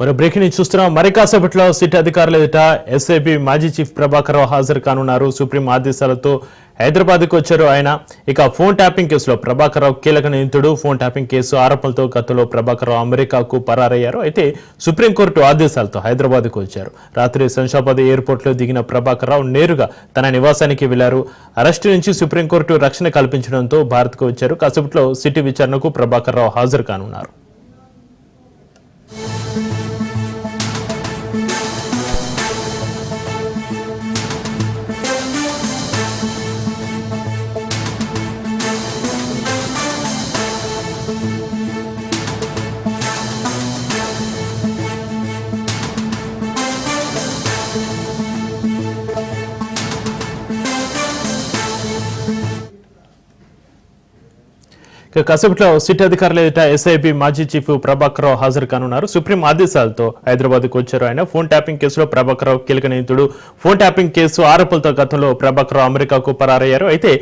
మరో breaking news చూస్తున్నాం. మరి కాసేపట్లో సిట్ అధికారులు ఎదుట ఎస్ఐబి మాజీ చీఫ్ ప్రభాకర్ రావు హాజరు కానున్నారు. సుప్రీం ఆదేశాలతో హైదరాబాద్కు వచ్చారు ఆయన. ఇక ఫోన్ ట్యాపింగ్ కేసులో ప్రభాకర్ రావు కీలక నిందితుడు. ఫోన్ ట్యాపింగ్ కేసు ఆరోపణలతో గతంలో ప్రభాకర్ రావు అమెరికాకు పరారయ్యారు. అయితే సుప్రీంకోర్టు ఆదేశాలతో హైదరాబాద్కు వచ్చారు. రాత్రి శంషాబాద్ ఎయిర్పోర్ట్లో దిగిన ప్రభాకర్ రావు నేరుగా తన నివాసానికి వెళ్ళారు. అరెస్టు నుంచి సుప్రీంకోర్టు రక్షణ కల్పించడంతో భారత్కు వచ్చారు. కాసేపట్లో సిటీ విచారణకు ప్రభాకర్ రావు హాజరు కానున్నారు. ఇక సిట్ అధికారులు ఎదుట ఎస్ఐబి మాజీ చీఫ్ ప్రభాకర్ రావు హాజరు కానున్నారు. సుప్రీం ఆదేశాలతో హైదరాబాద్కు వచ్చారు ఆయన. ఫోన్ ట్యాపింగ్ కేసులో ప్రభాకర్ రావు కీలక నిందితుడు. ఫోన్ ట్యాపింగ్ కేసు ఆరోపణలతో గతంలో ప్రభాకర్ రావు అమెరికాకు పరారయ్యారు. అయితే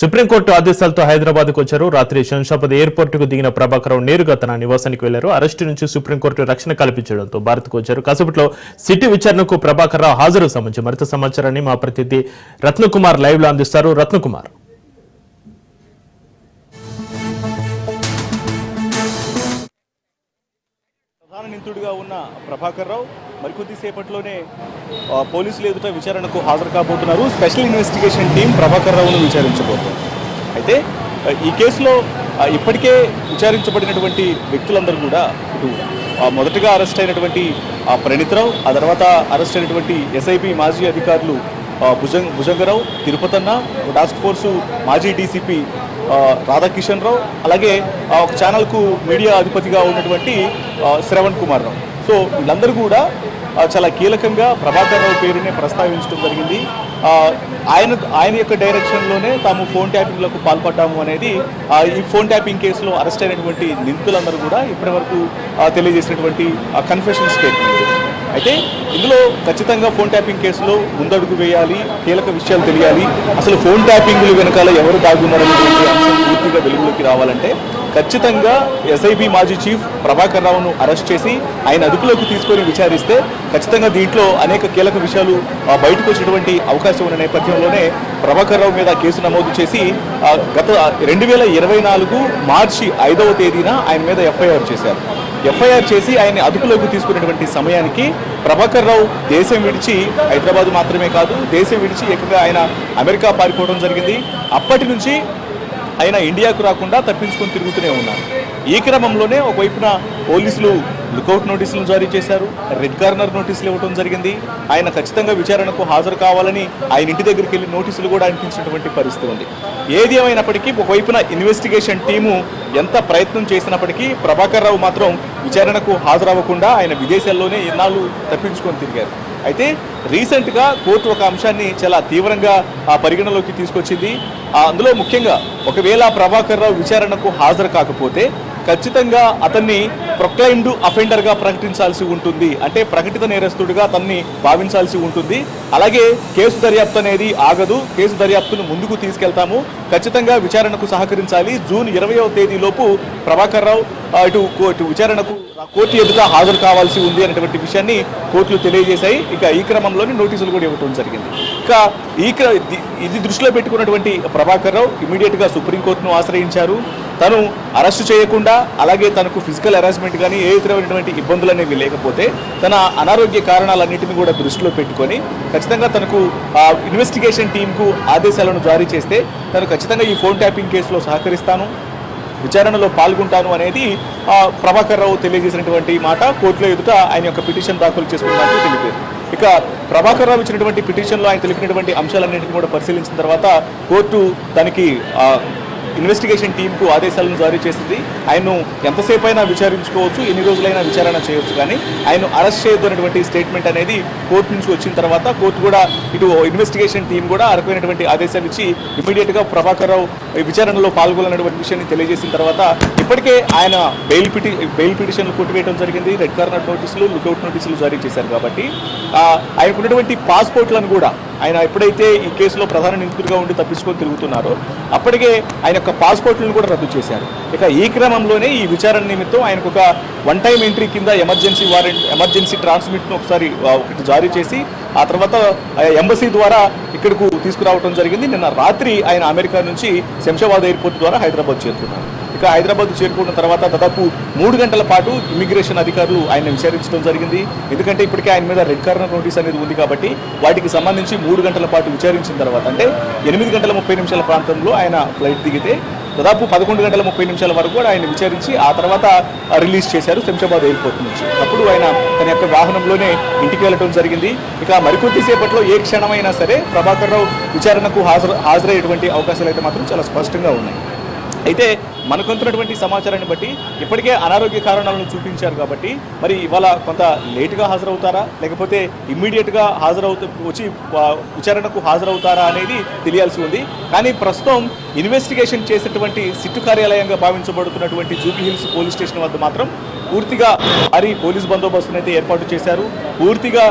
సుప్రీంకోర్టు ఆదేశాలతో హైదరాబాద్కు వచ్చారు. రాత్రి శంషాబాద్ ఎయిర్పోర్టుకు దిగిన ప్రభాకర్ రావు నేరుగా తన నివాసానికి వెళ్ళారు. అరెస్టు నుంచి సుప్రీంకోర్టు రక్షణ కల్పించడంతో భారత్కు వచ్చారు. కాసేపట్లో సిటీ విచారణకు ప్రభాకర్ రావు హాజరు. సంబంధించి మరింత సమాచారాన్ని మా ప్రతినిధి రత్నకుమార్ లైవ్లో అందిస్తారు. రత్నకుమార్. నిందితుడిగా ఉన్న ప్రభాకర్ రావు మరికొద్దిసేపట్లోనే పోలీసులు ఎదుట విచారణకు హాజరు కాబోతున్నారు. స్పెషల్ ఇన్వెస్టిగేషన్ టీం ప్రభాకర్ రావును విచారించబోతుంది. అయితే ఈ కేసులో ఇప్పటికే విచారించబడినటువంటి వ్యక్తులందరూ కూడా ఇటు మొదటగా అరెస్ట్ అయినటువంటి ఆ, ఆ తర్వాత అరెస్ట్ అయినటువంటి ఎస్ఐపి మాజీ అధికారులు భుజంగ్ భుజంగరావు తిరుపతన్న టాస్క్ ఫోర్సు మాజీ డీసీపీ రాధాకిషన్ రావు అలాగే ఆ, ఒక ఛానల్కు మీడియా అధిపతిగా ఉన్నటువంటి శ్రవణ్ కుమార్ రావు. సో వీళ్ళందరూ కూడా చాలా కీలకంగా ప్రభాకర్ రావు పేరునే ప్రస్తావించడం జరిగింది. ఆయన ఆయన యొక్క డైరెక్షన్లోనే తాము ఫోన్ ట్యాపింగ్లకు పాల్పడ్డాము అనేది ఈ ఫోన్ ట్యాపింగ్ కేసులో అరెస్ట్ అయినటువంటి నిందితులందరూ కూడా ఇప్పటివరకు తెలియజేసినటువంటి కన్ఫెషన్ స్టేట్మెంట్ అయితే ఇందులో ఖచ్చితంగా ఫోన్ ట్యాపింగ్ కేసులో ముందడుగు వేయాలి కీలక విషయాలు తెలియాలి. అసలు ఫోన్ ట్యాపింగ్లు వెనకాల ఎవరు దాగున్నారనేటువంటి అంశం పూర్తిగా వెలుగులోకి రావాలంటే ఖచ్చితంగా ఎస్ఐబి మాజీ చీఫ్ ప్రభాకర్ రావును అరెస్ట్ చేసి ఆయన అదుపులోకి తీసుకొని విచారిస్తే ఖచ్చితంగా దీంట్లో అనేక కీలక విషయాలు బయటకు వచ్చినటువంటి అవకాశం ఉన్న నేపథ్యంలోనే ప్రభాకర్ రావు మీద కేసు నమోదు చేసి గత రెండు వేల ఇరవై నాలుగు మార్చి ఐదవ తేదీన ఆయన మీద ఎఫ్ఐఆర్ చేశారు. ఎఫ్ఐఆర్ చేసి ఆయన అదుపులోకి తీసుకున్నటువంటి సమయానికి ప్రభాకర్ రావు దేశం విడిచి హైదరాబాద్ మాత్రమే కాదు దేశం విడిచి ఏకంగా ఆయన అమెరికా పారిపోవడం జరిగింది. అప్పటి నుంచి ఆయన ఇండియాకు రాకుండా తప్పించుకొని తిరుగుతూనే ఉన్నారు. ఈ క్రమంలోనే ఒకవైపున పోలీసులు లుకౌట్ నోటీసులు జారీ చేశారు. రెడ్ కార్నర్ నోటీసులు ఇవ్వడం జరిగింది. ఆయన ఖచ్చితంగా విచారణకు హాజరు కావాలని ఆయన ఇంటి దగ్గరికి వెళ్ళి నోటీసులు కూడా అంటించినటువంటి పరిస్థితి ఉంది. ఏది ఏమైనప్పటికీ ఒకవైపున ఇన్వెస్టిగేషన్ టీము ఎంత ప్రయత్నం చేసినప్పటికీ ప్రభాకర్ రావు మాత్రం విచారణకు హాజరవ్వకుండా ఆయన విదేశాల్లోనే ఎన్నాళ్ళు తప్పించుకొని తిరిగారు. అయితే రీసెంట్గా కోర్టు ఒక అంశాన్ని చాలా తీవ్రంగా ఆ పరిగణలోకి తీసుకొచ్చింది. అందులో ముఖ్యంగా ఒకవేళ ప్రభాకర్ రావు విచారణకు హాజరు కాకపోతే ఖచ్చితంగా అతన్ని ప్రొక్లైమ్డ్ అఫెండర్గా ప్రకటించాల్సి ఉంటుంది. అంటే ప్రకటిత నేరస్తుడిగా అతన్ని భావించాల్సి ఉంటుంది. అలాగే కేసు దర్యాప్తు అనేది ఆగదు. కేసు దర్యాప్తును ముందుకు తీసుకెళ్తాము. ఖచ్చితంగా విచారణకు సహకరించాలి. జూన్ ఇరవయవ తేదీలోపు ప్రభాకర్ రావు ఇటు ఇటు విచారణకు కోర్టు ఎదుట హాజరు కావాల్సి ఉంది అనేటువంటి విషయాన్ని కోర్టులు తెలియజేశాయి. ఇక ఈ క్రమంలోనే నోటీసులు కూడా ఇవ్వడం జరిగింది. ఇక ఈ క్ర- ఇది- దృష్టిలో పెట్టుకున్నటువంటి ప్రభాకర్ రావు ఇమీడియట్గా సుప్రీంకోర్టును ఆశ్రయించారు. తను అరెస్టు చేయకుండా అలాగే తనకు ఫిజికల్ హెరాస్మెంట్ కానీ ఏ ఇతరమైనటువంటి ఇబ్బందులు అనేవి లేకపోతే తన అనారోగ్య కారణాలన్నింటినీ కూడా దృష్టిలో పెట్టుకొని ఖచ్చితంగా తనకు ఆ, ఇన్వెస్టిగేషన్ టీంకు ఆదేశాలను జారీ చేస్తే తను ఖచ్చితంగా ఈ ఫోన్ ట్యాపింగ్ కేసులో సహకరిస్తాను. విచారణలో పాల్గొంటాను అనేది ప్రభాకర్ రావు తెలియజేసినటువంటి మాట. కోర్టులో ఎదుట ఆయన యొక్క పిటిషన్ దాఖలు చేసుకున్నట్టు తెలిపారు. ఇక ప్రభాకర్ రావు ఇచ్చినటువంటి పిటిషన్లో ఆయన తెలిపినటువంటి అంశాలన్నింటినీ కూడా పరిశీలించిన తర్వాత కోర్టు దానికి ఇన్వెస్టిగేషన్ టీంకు ఆదేశాలను జారీ చేసింది. ఆయన్ను ఎంతసేపు అయినా విచారించుకోవచ్చు ఎన్ని రోజులైనా విచారణ చేయవచ్చు. కానీ ఆయన అరెస్ట్ చేయొద్దు అనేటువంటి స్టేట్మెంట్ అనేది కోర్టు నుంచి వచ్చిన తర్వాత కోర్టు కూడా ఇటు ఇన్వెస్టిగేషన్ టీం కూడా అరకైనటువంటి ఆదేశాలు ఇచ్చి ఇమీడియట్గా ప్రభాకర్ రావు ఈ విచారణలో పాల్గొనటువంటి విషయాన్ని తెలియజేసిన తర్వాత ఇప్పటికే ఆయన బెయిల్ పిటి బెయిల్ పిటిషన్లు కొట్టివేయడం జరిగింది. రెడ్ కార్నర్ నోటీసులు లుకౌట్ నోటీసులు జారీ చేశారు కాబట్టి ఆయనకున్నటువంటి పాస్పోర్ట్లను కూడా ఆయన ఎప్పుడైతే ఈ కేసులో ప్రధాన నిందితుడిగా ఉండి తప్పించుకొని తిరుగుతున్నారో అప్పటికే ఆయన యొక్క పాస్పోర్ట్లను కూడా రద్దు చేశారు. ఇక ఈ క్రమంలోనే ఈ విచారణ నిమిత్తం ఆయనకు ఒక వన్ టైం ఎంట్రీ కింద ఎమర్జెన్సీ వారెంట్ ఎమర్జెన్సీ ట్రాన్స్మిట్ను ఒకసారి ఒకటి జారీ చేసి ఆ తర్వాత ఎంబసీ ద్వారా ఇక్కడకు తీసుకురావడం జరిగింది. నిన్న రాత్రి ఆయన అమెరికా నుంచి శంషాబాద్ ఎయిర్పోర్ట్ ద్వారా హైదరాబాద్ చేరుకున్నారు. ఇక హైదరాబాద్ చేరుకున్న తర్వాత దాదాపు మూడు గంటల పాటు ఇమిగ్రేషన్ అధికారులు ఆయన విచారించడం జరిగింది. ఎందుకంటే ఇప్పటికే ఆయన మీద రెడ్ కార్నర్ నోటీస్ అనేది ఉంది కాబట్టి వాటికి సంబంధించి మూడు గంటల పాటు విచారించిన తర్వాత అంటే ఎనిమిది గంటల ముప్పై నిమిషాల ప్రాంతంలో ఆయన ఫ్లైట్ దిగితే దాదాపు పదకొండు గంటల ముప్పై నిమిషాల వరకు కూడా ఆయన విచారించి ఆ తర్వాత రిలీజ్ చేశారు శంషాబాద్ ఎయిర్పోర్ట్ నుంచి. అప్పుడు ఆయన తన యొక్క వాహనంలోనే ఇంటికి వెళ్ళడం జరిగింది. ఇక మరికొద్దిసేపట్లో ఏ క్షణమైనా సరే ప్రభాకర్ రావు విచారణకు హాజరు హాజరయ్యేటువంటి అవకాశాలు అయితే మాత్రం చాలా స్పష్టంగా ఉన్నాయి. అయితే మనకుంటున్నటువంటి సమాచారాన్ని బట్టి ఇప్పటికే అనారోగ్య కారణాలను చూపించారు కాబట్టి మరి ఇవాళ కొంత లేటుగా హాజరవుతారా? లేకపోతే ఇమ్మీడియట్గా హాజరవుతూ వచ్చి విచారణకు హాజరవుతారా అనేది తెలియాల్సి ఉంది. కానీ ప్రస్తుతం ఇన్వెస్టిగేషన్ చేసేటువంటి సిట్టు కార్యాలయంగా భావించబడుతున్నటువంటి జూబీహిల్స్ పోలీస్ స్టేషన్ వద్ద మాత్రం పూర్తిగా భారీ పోలీస్ బందోబస్తును అయితే ఏర్పాటు చేశారు. పూర్తిగా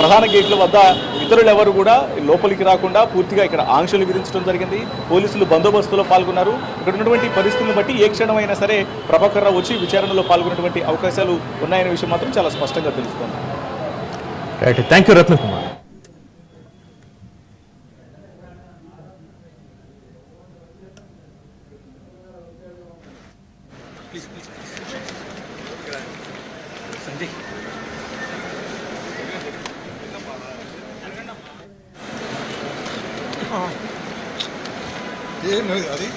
ప్రధాన గేట్ల వద్ద ఇతరులు ఎవరు కూడా లోపలికి రాకుండా పూర్తిగా ఇక్కడ ఆంక్షలు విధించడం జరిగింది. పోలీసులు బందోబస్తులో పాల్గొన్నారు. ఇక్కడ ఉన్నటువంటి పరిస్థితులను బట్టి ఏ క్షణమైనా సరే ప్రభాకర్ రావు వచ్చి విచారణలో పాల్గొనేటువంటి అవకాశాలు ఉన్నాయనే విషయం మాత్రం చాలా స్పష్టంగా తెలుస్తోంది. Right thank you Ratna Kumar అది